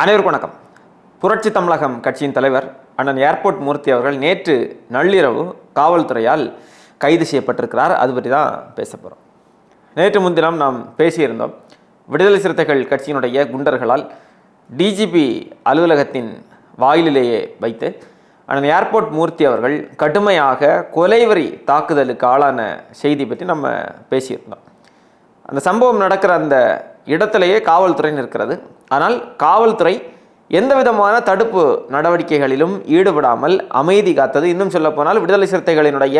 அனைவருக்கும் வணக்கம். புரட்சி தமிழகம் கட்சியின் தலைவர் அண்ணன் ஏர்போர்ட் மூர்த்தி அவர்கள் நேற்று நள்ளிரவு காவல்துறையால் கைது செய்யப்பட்டிருக்கிறார். அது பற்றி தான் பேச போகிறோம் நேற்று முன்தினம் நாம் பேசியிருந்தோம். விடுதலை சிறுத்தைகள் கட்சியினுடைய குண்டர்களால் டிஜிபி அலுவலகத்தின் வாயிலிலேயே வைத்து அண்ணன் ஏர்போர்ட் மூர்த்தி அவர்கள் கடுமையாக கொலைவரி தாக்குதலுக்கு ஆளான செய்தி பற்றி நம்ம பேசியிருந்தோம். அந்த சம்பவம் நடக்கிற அந்த இடத்திலேயே காவல்துறை நிற்கிறது. ஆனால் காவல்துறை எந்த விதமான தடுப்பு நடவடிக்கைகளிலும் ஈடுபடாமல் அமைதி காத்தது. இன்னும் சொல்ல போனால் விடுதலை சிறுத்தைகளினுடைய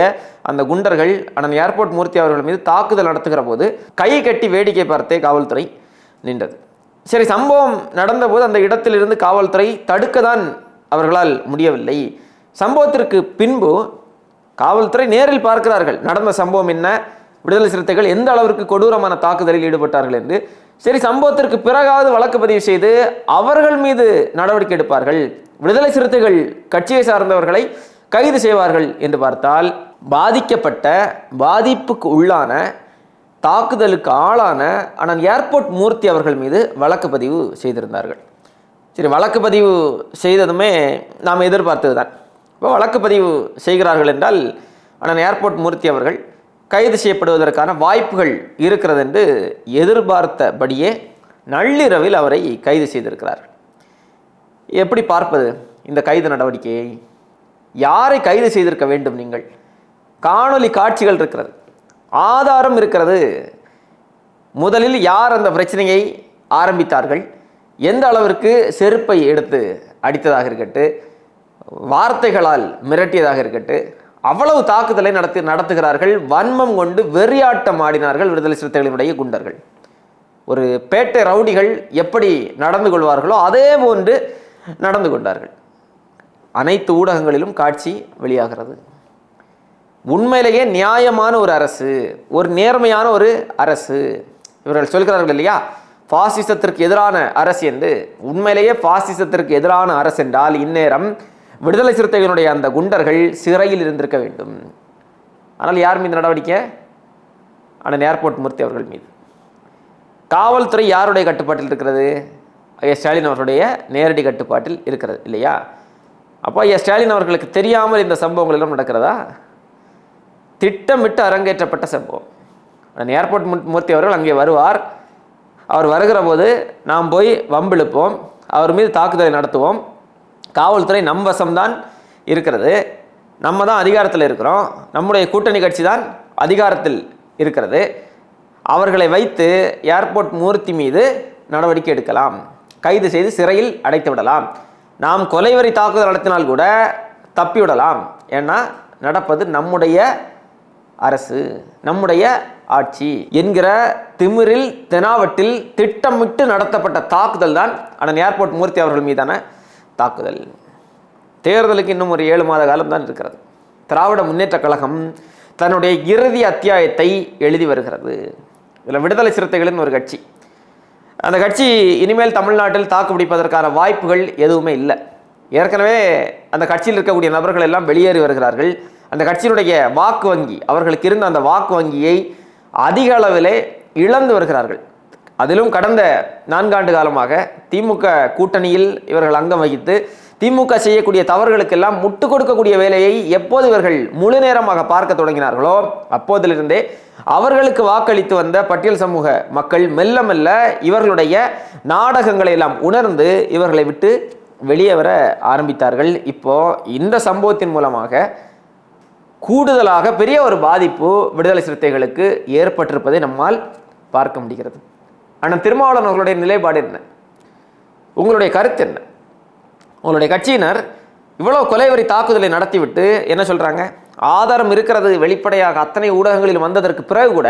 அந்த குண்டர்கள் அண்ணன் ஏர்போர்ட் மூர்த்தி அவர்கள் மீது தாக்குதல் நடத்துகிற போது கை கட்டி வேடிக்கை பார்த்தே காவல்துறை நின்றது. சரி சம்பவம் நடந்தபோது அந்த இடத்திலிருந்து காவல்துறை தடுக்க தான் அவர்களால் முடியவில்லை. சம்பவத்திற்கு பின்பு காவல்துறை நேரில் பார்க்கிறார்கள். நடந்த சம்பவம் என்ன? விடுதலை சிறுத்தைகள் எந்த அளவிற்கு கொடூரமான தாக்குதலில் ஈடுபட்டார்கள் என்று சரி சம்பவத்திற்கு பிறகாவது வழக்கு பதிவு செய்து அவர்கள் மீது நடவடிக்கை எடுப்பார்கள். விடுதலை சிறுத்தைகள் கட்சியை சார்ந்தவர்களை கைது செய்வார்கள் என்று பார்த்தால் பாதிக்கப்பட்ட பாதிப்புக்கு உள்ளான தாக்குதலுக்கு ஆளான அண்ணன் ஏர்போர்ட் மூர்த்தி அவர்கள் மீது வழக்கு பதிவு செய்திருந்தார்கள். சரி வழக்கு பதிவு செய்ததுமே நாம் எதிர்பார்த்தது தான் இப்போ வழக்கு பதிவு செய்கிறார்கள் என்றால் அண்ணன் ஏர்போர்ட் மூர்த்தி அவர்கள் கைது செய்யப்படுவதற்கான வாய்ப்புகள் இருக்கிறது என்று எதிர்பார்த்தபடியே நள்ளிரவில் அவரை கைது செய்திருக்கிறார். எப்படி பார்ப்பது? இந்த கைது நடவடிக்கையை யாரை கைது செய்திருக்க வேண்டும் நீங்கள்? காணொளி காட்சிகள் இருக்கிறது. ஆதாரம் இருக்கிறது. முதலில் யார் அந்த பிரச்சனையை ஆரம்பித்தார்கள்? எந்த அளவிற்கு செருப்பை எடுத்து அடித்ததாக இருக்கட்டு வார்த்தைகளால் மிரட்டியதாக இருக்கட்டு அவ்வளவு தாக்குதலை நடத்தி நடத்துகிறார்கள். வன்மம் கொண்டு வெறியாட்டம் ஆடினார்கள் விடுதலை சிறுத்தைகளினுடைய குண்டர்கள். ஒரு பேட்டை ரவுடிகள் எப்படி நடந்து கொள்வார்களோ அதே போன்று நடந்து கொண்டார்கள். அனைத்து ஊடகங்களிலும் காட்சி வெளியாகிறது. உண்மையிலேயே நியாயமான ஒரு அரசு ஒரு நேர்மையான ஒரு அரசு. இவர்கள் சொல்கிறார்கள் இல்லையா? பாசிசத்திற்கு எதிரான அரசு என்று. உண்மையிலேயே பாசிசத்திற்கு எதிரான அரசு என்றால் இந்நேரம் விடுதலை சிறுத்தைகளுடைய அந்த குண்டர்கள் சிறையில் இருந்திருக்க வேண்டும். ஆனால் யார் மீது நடவடிக்கை? அண்ணன் ஏர்போர்ட் மூர்த்தி அவர்கள் மீது. காவல்துறை யாருடைய கட்டுப்பாட்டில் இருக்கிறது? ஐயா ஸ்டாலின் அவர்களுடைய நேரடி கட்டுப்பாட்டில் இருக்கிறது இல்லையா? அப்போ ஐயா ஸ்டாலின் அவர்களுக்கு தெரியாமல் இந்த சம்பவங்கள் எல்லாம் நடக்கிறதா? திட்டமிட்டு அரங்கேற்றப்பட்ட சம்பவம். அண்ணன் ஏர்போர்ட் மூர்த்தி அவர்கள் அங்கே வருவார். அவர் வருகிற போது நாம் போய் வம்பிழுப்போம். அவர் மீது தாக்குதலை நடத்துவோம். காவல்துறை நம் வசம்தான் இருக்கிறது. நம்ம தான் அதிகாரத்தில் இருக்கிறோம். நம்முடைய கூட்டணி கட்சி தான் அதிகாரத்தில் இருக்கிறது. அவர்களை வைத்து ஏர்போர்ட் மூர்த்தி மீது நடவடிக்கை எடுக்கலாம். கைது செய்து சிறையில் அடைத்து விடலாம். நாம் கொலைவரி தாக்குதல் நடத்தினால் கூட தப்பி விடலாம். ஏன்னா நடப்பது நம்முடைய அரசு நம்முடைய ஆட்சி என்கிற திமிரில் தெனாவட்டில் திட்டமிட்டு நடத்தப்பட்ட தாக்குதல் தான் அண்ணன் ஏர்போர்ட் மூர்த்தி அவர்கள் மீதான தாக்குதல். தேர்தலுக்கு இன்னும் ஒரு ஏழு மாத காலம் தான் இருக்கிறது. திராவிட முன்னேற்றக் கழகம் தன்னுடைய இறுதி அத்தியாயத்தை எழுதி வருகிறது. இதில் விடுதலை சிறுத்தைகளின் ஒரு கட்சி. அந்த கட்சி இனிமேல் தமிழ்நாட்டில் தாக்கு பிடிப்பதற்கான வாய்ப்புகள் எதுவுமே இல்லை. ஏற்கனவே அந்த கட்சியில் இருக்கக்கூடிய நபர்கள் எல்லாம் வெளியேறி வருகிறார்கள். அந்த கட்சியினுடைய வாக்கு வங்கி அவர்களுக்கு இருந்த அந்த வாக்கு வங்கியை அதிக அளவிலே இழந்து வருகிறார்கள். அதிலும் கடந்த நான்காண்டு காலமாக திமுக கூட்டணியில் இவர்கள் அங்கம் வகித்து திமுக செய்யக்கூடிய தவறுகளுக்கெல்லாம் முட்டு கொடுக்கக்கூடிய வேலையை எப்போது இவர்கள் முழு நேரமாக பார்க்க தொடங்கினார்களோ அப்போதிலிருந்தே அவர்களுக்கு வாக்களித்து வந்த பட்டியல் சமூக மக்கள் மெல்ல மெல்ல இவர்களுடைய நாடகங்களை எல்லாம் உணர்ந்து இவர்களை விட்டு வெளியே வர ஆரம்பித்தார்கள். இப்போ இந்த சம்பவத்தின் மூலமாக கூடுதலாக பெரிய ஒரு பாதிப்பு விடுதலை சிறுத்தைகளுக்கு ஏற்பட்டிருப்பதை நம்மால் பார்க்க முடிகிறது. ஆனால் திருமாவளவன் அவர்களுடைய நிலைப்பாடு என்ன? உங்களுடைய கருத்து என்ன? உங்களுடைய கட்சியினர் இவ்வளோ கொலைவரி தாக்குதலை நடத்திவிட்டு என்ன சொல்கிறாங்க ஆதாரம் இருக்கிறது வெளிப்படையாக அத்தனை ஊடகங்களில் வந்ததற்கு பிறகு கூட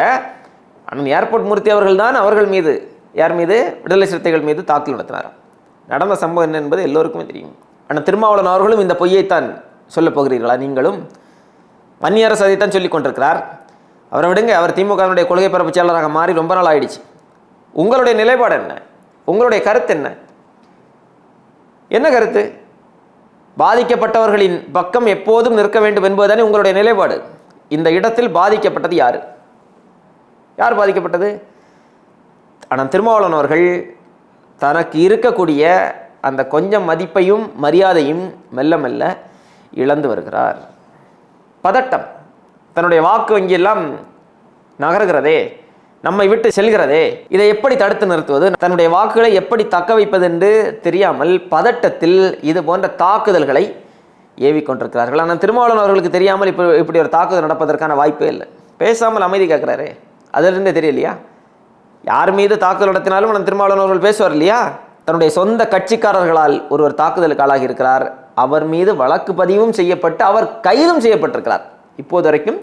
அண்ணன் ஏர்போர்ட் மூர்த்தி அவர்கள் தான் அவர்கள் மீது யார் மீது? விடுதலை சிறுத்தைகள் மீது தாக்கல் நடத்தினார் நடந்த சம்பவம் என்ன என்பது எல்லோருக்குமே தெரியும். அண்ணன் திருமாவளவன் அவர்களும் இந்த பொய்யைத்தான் சொல்லப் போகிறீர்களா? நீங்களும்? வன்னியரசு அதைத்தான் சொல்லிக் கொண்டிருக்கிறார். அவரை விடுங்க அவர் திமுகவினுடைய கொள்கை பரப்பு செயலராக மாறி ரொம்ப நாள் ஆயிடுச்சு. உங்களுடைய நிலைப்பாடு என்ன? உங்களுடைய கருத்து என்ன? என்ன கருத்து? பாதிக்கப்பட்டவர்களின் பக்கம் எப்போதும் நிற்க வேண்டும் என்பதுதானே உங்களுடைய நிலைப்பாடு. இந்த இடத்தில் பாதிக்கப்பட்டது யார்? யார் பாதிக்கப்பட்டது? ஆனால் திருமாவளவன் அவர்கள் தனக்கு இருக்கக்கூடிய அந்த கொஞ்சம் மதிப்பையும் மரியாதையும் மெல்ல மெல்ல இழந்து வருகிறார். பதட்டம். தன்னுடைய வாக்கு வங்கியெல்லாம் நகர்கிறதே. நம்மை விட்டு செல்கிறதே. இதை எப்படி தடுத்து நிறுத்துவது? தன்னுடைய வாக்குகளை எப்படி தக்க வைப்பது என்று தெரியாமல் பதட்டத்தில் இது போன்ற தாக்குதல்களை ஏவிக்கொண்டிருக்கிறார்கள் ஆனால் திருமாவளவன் அவர்களுக்கு தெரியாமல் இப்போ இப்படி ஒரு தாக்குதல் நடப்பதற்கான வாய்ப்பே இல்லை. பேசாமல் அமைதி கேட்குறாரு. அதிலிருந்தே தெரியலையா? யார் மீது தாக்குதல் நடத்தினாலும் நம்ம திருமாவளவன் அவர்கள் பேசுவார் இல்லையா? தன்னுடைய சொந்த கட்சிக்காரர்களால் ஒருவர் தாக்குதலுக்கு ஆளாகி இருக்கிறார். அவர் மீது வழக்கு பதிவும் செய்யப்பட்டு அவர் கைதும் செய்யப்பட்டிருக்கிறார். இப்போது வரைக்கும்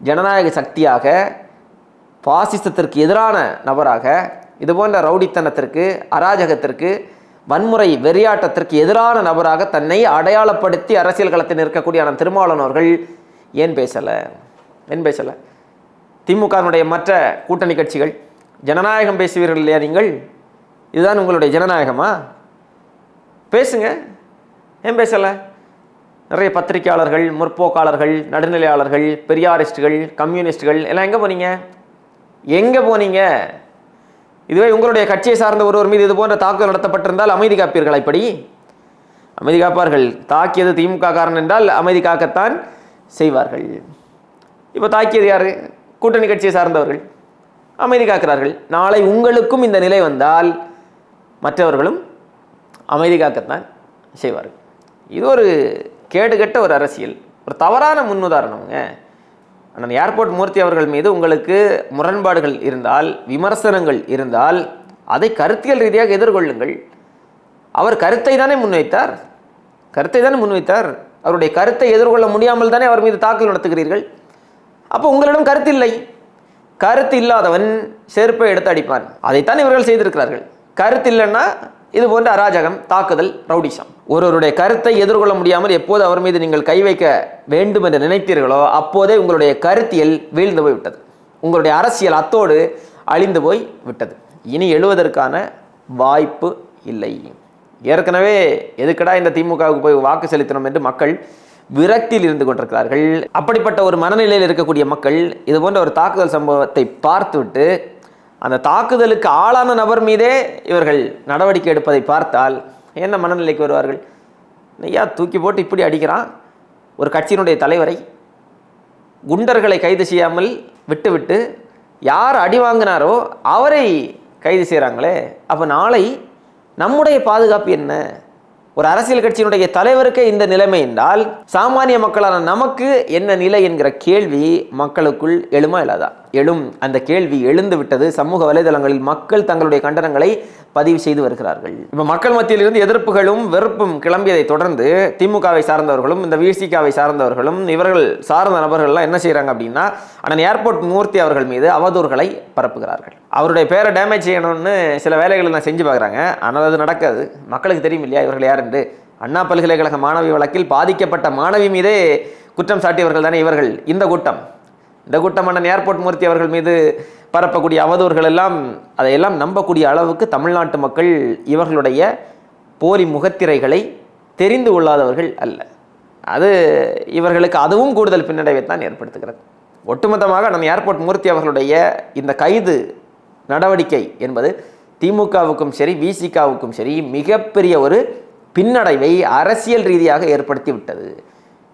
ஜனநாயக சக்தியாக பாசிசத்திற்கு எதிரான நபராக இதுபோன்ற ரவுடித்தனத்திற்கு அராஜகத்திற்கு வன்முறை வெறியாட்டத்திற்கு எதிரான நபராக தன்னை அடையாளப்படுத்தி அரசியல் களத்தில் இருக்கக்கூடிய அண்ணன் திருமாவளவன் அவர்கள் ஏன் பேசலை? ஏன் பேசலை? திமுகவினுடைய மற்ற கூட்டணி கட்சிகள் ஜனநாயகம் பேசுவீர்கள் இல்லையா நீங்கள்? இதுதான் உங்களுடைய ஜனநாயகமா? பேசுங்க. ஏன் பேசலை? நிறைய பத்திரிகையாளர்கள் முற்போக்காளர்கள் நடுநிலையாளர்கள் பெரியாரிஸ்டுகள் கம்யூனிஸ்டுகள் எல்லாம் எங்கே போனீங்க? எங்கே போனீங்க? இதுவே உங்களுடைய கட்சியை சார்ந்த ஒருவர் மீது இது போன்ற தாக்குதல் நடத்தப்பட்டிருந்தால் அமைதி காப்பீர்கள் இப்படி? அமைதி காப்பார்கள். தாக்கியது திமுக காரணம் என்றால் அமைதி காக்கத்தான் செய்வார்கள். இப்போ தாக்கியது யார்? கூட்டணி கட்சியை சார்ந்தவர்கள். அமைதி காக்கிறார்கள். நாளை உங்களுக்கும் இந்த நிலை வந்தால் மற்றவர்களும் அமைதி காக்கத்தான் செய்வார்கள். இது ஒரு கேடுகட்ட ஒரு அரசியல். ஒரு தவறான முன்னுதாரணம்ங்க. அண்ணன் ஏர்போர்ட் மூர்த்தி அவர்கள் மீது உங்களுக்கு முரண்பாடுகள் இருந்தால் விமர்சனங்கள் இருந்தால் அதை கருத்தியல் ரீதியாக எதிர்கொள்ளுங்கள். அவர் கருத்தை தானே முன்வைத்தார்? கருத்தை தானே முன்வைத்தார்? அவருடைய கருத்தை எதிர்கொள்ள முடியாமல் தானே அவர் மீது தாக்கல் நடத்துகிறீர்கள்? அப்போ உங்களிடம் கருத்து இல்லை. கருத்து இல்லாதவன் செருப்பை எடுத்து அடிப்பான். அதைத்தான் இவர்கள் செய்திருக்கிறார்கள். கருத்து இல்லைன்னா இது போன்ற அராஜகம் தாக்குதல் ரவுடிசம். ஒருவருடைய கருத்தை எதிர்கொள்ள முடியாமல் எப்போது அவர் மீது நீங்கள் கை வைக்க வேண்டும் என்று நினைத்தீர்களோ அப்போதே உங்களுடைய கருத்தியல் வீழ்ந்து போய் விட்டது உங்களுடைய அரசியல் அத்தோடு அழிந்து போய் விட்டது. இனி எழுவதற்கான வாய்ப்பு இல்லை. ஏற்கனவே எதுக்கடா இந்த திமுகவுக்கு போய் வாக்கு செலுத்தணும் என்று மக்கள் விரக்தியில் இருந்து கொண்டிருக்கிறார்கள். அப்படிப்பட்ட ஒரு மனநிலையில் இருக்கக்கூடிய மக்கள் இது போன்ற ஒரு தாக்குதல் சம்பவத்தை பார்த்துவிட்டு அந்த தாக்குதலுக்கு ஆளான நபர் மீதே இவர்கள் நடவடிக்கை எடுப்பதை பார்த்தால் என்ன மனநிலைக்கு வருவார்கள்? ஐயா தூக்கி போட்டு இப்படி அடிக்கிறான். ஒரு கட்சியினுடைய தலைவரை குண்டர்களை கைது செய்யாமல் விட்டுவிட்டு யார் அடி வாங்கினாரோ அவரை கைது செய்கிறாங்களே அப்போ நாளை நம்முடைய பாதுகாப்பு என்ன? ஒரு அரசியல் கட்சியினுடைய தலைவருக்கே இந்த நிலைமை என்றால் சாமானிய மக்களான நமக்கு என்ன நிலை என்கிற கேள்வி மக்களுக்குள் எழுமா இல்லாதா? எழும். அந்த கேள்வி எழுந்து விட்டது சமூக வலைதளங்களில் மக்கள் தங்களுடைய கண்டனங்களை பதிவு செய்து வருகிறார்கள். இப்போ மக்கள் மத்தியில் இருந்து எதிர்ப்புகளும் வெறுப்பும் கிளம்பியதை தொடர்ந்து திமுகவை சார்ந்தவர்களும் இந்த விசிகாவை சார்ந்தவர்களும் இவர்கள் சார்ந்த நபர்கள்லாம் என்ன செய்கிறாங்க அப்படின்னா அண்ணன் ஏர்போர்ட் மூர்த்தி அவர்கள் மீது அவதூறுகளை பரப்புகிறார்கள். அவருடைய பேரை டேமேஜ் செய்யணும்னு சில வேலைகளை நான் செஞ்சு பார்க்குறாங்க. ஆனால் அது நடக்காது. மக்களுக்கு தெரியும் இல்லையா இவர்கள் யார் என்று அண்ணா பல்கலைக்கழக மாணவி வழக்கில் பாதிக்கப்பட்ட மாணவி மீதே குற்றம் சாட்டியவர்கள் தானே இவர்கள். இந்த கூட்டம். இந்த கூட்டம் அண்ணன் ஏர்போர்ட் மூர்த்தி அவர்கள் மீது பரப்பக்கூடிய அவதூறுகள் எல்லாம் அதையெல்லாம் நம்பக்கூடிய அளவுக்கு தமிழ்நாட்டு மக்கள் இவர்களுடைய போலி முகத்திரைகளை தெரிந்து கொள்ளாதவர்கள் அல்ல. அது இவர்களுக்கு அதுவும் கூடுதல் பின்னடைவை தான் ஏற்படுத்துகிறது. ஒட்டுமொத்தமாக நம்ம ஏர்போர்ட் மூர்த்தி அவர்களுடைய இந்த கைது நடவடிக்கை என்பது திமுகவுக்கும் சரி விசிகாவுக்கும் சரி மிகப்பெரிய ஒரு பின்னடைவை அரசியல் ரீதியாக ஏற்படுத்தி விட்டது.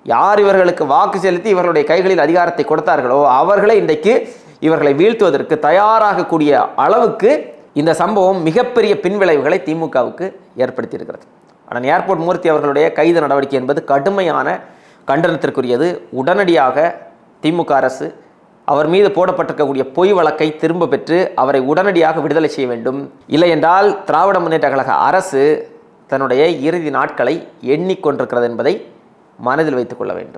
யார் இவர்களுக்கு வாக்கு செலுத்தி இவர்களுடைய கைகளில் அதிகாரத்தை கொடுத்தார்களோ அவர்களை இன்றைக்கு இவர்களை வீழ்த்துவதற்கு தயாராகக்கூடிய அளவுக்கு இந்த சம்பவம் மிகப்பெரிய பின்விளைவுகளை திமுகவுக்கு ஏற்படுத்தியிருக்கிறது. ஆனால் ஏர்போர்ட் மூர்த்தி அவர்களுடைய கைது நடவடிக்கை என்பது கடுமையான கண்டனத்திற்குரியது. உடனடியாக திமுக அரசு அவர் மீது போடப்பட்டிருக்கக்கூடிய பொய் வழக்கை திரும்ப பெற்று அவரை உடனடியாக விடுதலை செய்ய வேண்டும். இல்லையென்றால் திராவிட முன்னேற்ற கழக அரசு தன்னுடைய இறுதி நாட்களை எண்ணிக்கொண்டிருக்கிறது என்பதை மனதில் வைத்துக் கொள்ள வேண்டும்.